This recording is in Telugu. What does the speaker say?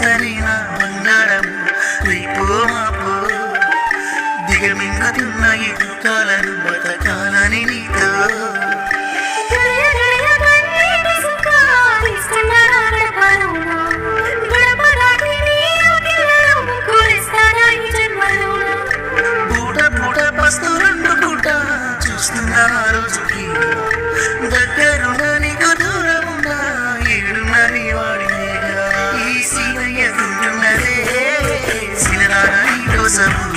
సరైన ఉండడం రేపు మాపు. దిగమింగుతున్న ఎదుకాలను బతకాలని నీతో. చూస్తున్నా రోజుకి? Jackson.